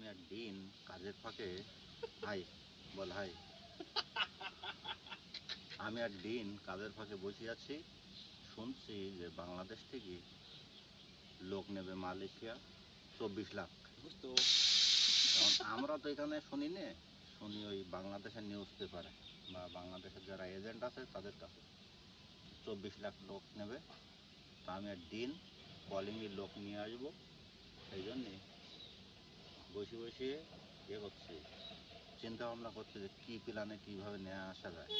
আমি একদিন কাজের ফাঁকে হাই বল হাই। আমি একদিন কাজের ফাঁকে বসে আছি শুনছি যে বাংলাদেশ থেকে লোক নেবে মালয়েশিয়া চব্বিশ লাখ। বুঝতো। কারণ আমরা তো এখানে শুনি নে শুনি ওই বাংলাদেশের নিউজ পেপারে বা বাংলাদেশের যারা এজেন্ট আছে তাদের কাছে। চব্বিশ লাখ লোক নেবে। তা আমি একদিন কলিংয়ে লোক নিয়ে আসব সেই জন্যে বসে বসে ইয়ে করছি চিন্তা ভাবনা করছে যে কী প্ল্যানে কীভাবে নেওয়া আসা যায়।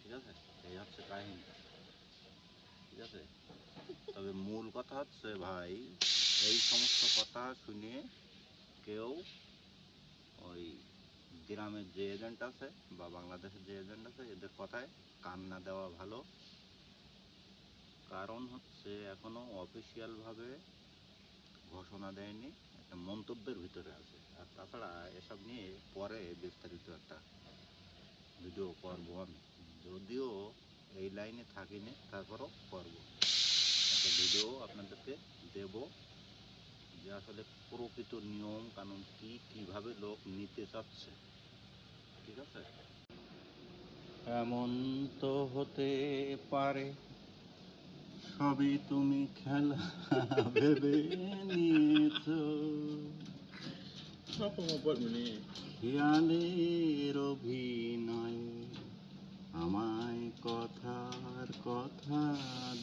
ঠিক আছে? এই হচ্ছে কাহিনী। ঠিক আছে? তবে মূল কথা হচ্ছে ভাই, এই সমস্ত কথা শুনে কেউ ওই গ্রামের যে এজেন্ট আছে বা বাংলাদেশের যে এজেন্ট আছে, এদের কথায় কান না দেওয়া ভালো। কারণ হচ্ছে এখনও অফিসিয়ালভাবে ঘোষণা দেয়নি, একটা মন্তব্যের ভিতরে আছে। আর তাছাড়া এসব নিয়ে পরে বিস্তারিত একটা ভিডিও করব আমি। যদিও এই লাইনে থাকিনি, তারপরও করব। একটা ভিডিও আপনাদেরকে দেব যে আসলে প্রকৃত নিয়ম কানুন কি, কীভাবে লোক নিতে চাচ্ছে। ঠিক আছে? এমন তো হতে পারে সবই তুমি খেলা ভেবে নিয়েছো? সব খেয়ালের অভিনয় আমায় কথার কথা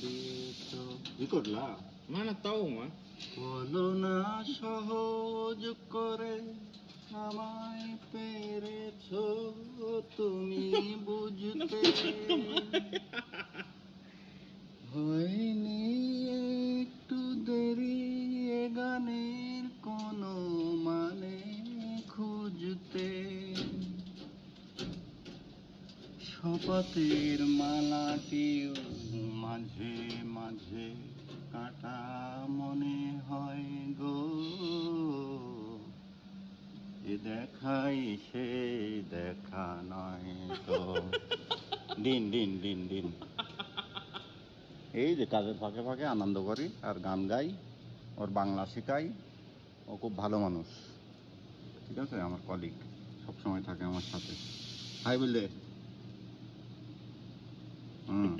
দিয়েছ। কি করলা? না না তাও মা। বলো না সহজ করে আমায় পেরেছ তুমি বুঝতে শপথের মালাটিও মাঝে মাঝে কাটা মনে হয় গো। এ দেখাই সে দেখা নয় তো। দিন দিন দিন দিন। এই যে কাজের ফাঁকে ফাঁকে আনন্দ করি আর গান গাই, ওর বাংলা শেখাই, ও খুব ভালো মানুষ। ঠিক আছে? আমার কলিগ সবসময় থাকে আমার সাথে। হাই বললে Mm.